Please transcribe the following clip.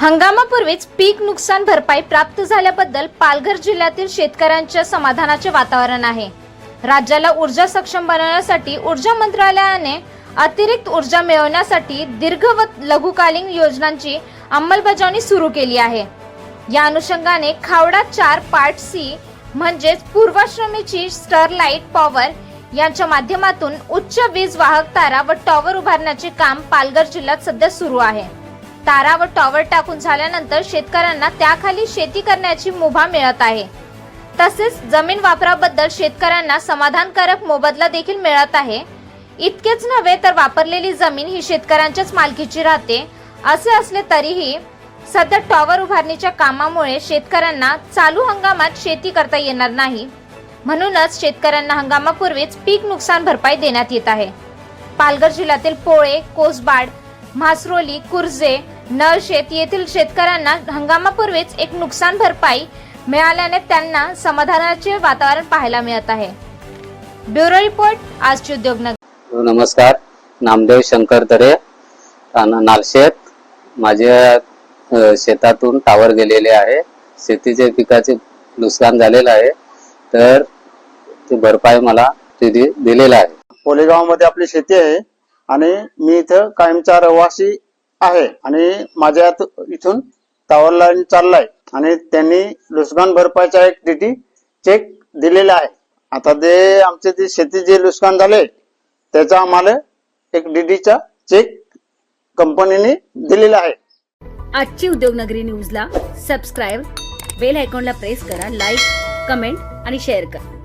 हंगामापूर्वीच पीक नुकसान भरपाई प्राप्त झाल्याबद्दल पालघर जिल्ह्यातील शेतकऱ्यांच्या समाधानाचे वातावरण आहे. राज्याला ऊर्जा सक्षम बनवण्यासाठी ऊर्जा मंत्रालयाने अतिरिक्त ऊर्जा मिळवण्यासाठी दीर्घ व लघुकालीन योजनांची अंमलबजावणी सुरू केली आहे. या अनुषंगाने खावडा चार पार्ट सी म्हणजेच पूर्वाश्रमीची स्टरलाइट पॉवर यांच्या माध्यमातून उच्च वीज वाहक तारा व टॉवर उभारण्याचे काम पालघर जिल्ह्यात सध्या सुरू आहे. तारा व टॉवर टाकून झाल्यानंतर शेतकऱ्यांना त्याखाली शेती करण्याची मुभा मिळत आहे. तसेच जमीन वापराबद्दल शेतकऱ्यांना समाधानकारक मोबदला देखील मिळत आहे. इतकेच नव्हे तर वापरलेली जमीन ही शेतकऱ्यांच्याच मालकीची राहते. असे असले तरीही सध्या टॉवर उभारणीच्या कामामुळे शेतकऱ्यांना चालू हंगामात शेती करता येणार नाही. म्हणूनच शेतकऱ्यांना हंगामापूर्वीच पीक नुकसान भरपाई देण्यात येत आहे. पालघर जिल्ह्यातील पोळे कोसबाड म्हासरोली कुर्जे नळशेत येथील शेतकऱ्यांना हंगामापूर्वीच एक नुकसान भरपाई मिळाल्याने त्यांना समाधानाचे वातावरण पाहायला मिळत आहे. ब्युरो रिपोर्ट आजची उद्योगनगर. नमस्कार नामदेव शंकर तरे राहणार नालशेत. माझ्या शेतातून टावर गेलेले आहे. शेतीचे पिकाचे नुकसान झालेलं आहे. तर ते भरपाई मला तिथे दिलेलं आहे. पोलेगावमध्ये आपली शेती आहे. आणि मी इथं कायमचा रहिवासी आहे. आणि माझ्या इथून टावर लाईन चाललाय. आणि त्यांनी नुकसान भरपाईचा एक डीटी चेक दिलेला आहे. आता ते आमचे ते शेती जे नुकसान झाले त्याचा आम्हाला एक डीडीचा चेक कंपनीने दिलेला आहे. आजची उद्योगनगरी न्यूजला सबस्क्राईब बेल आयकॉनला प्रेस करा लाईक कमेंट आणि शेअर करा.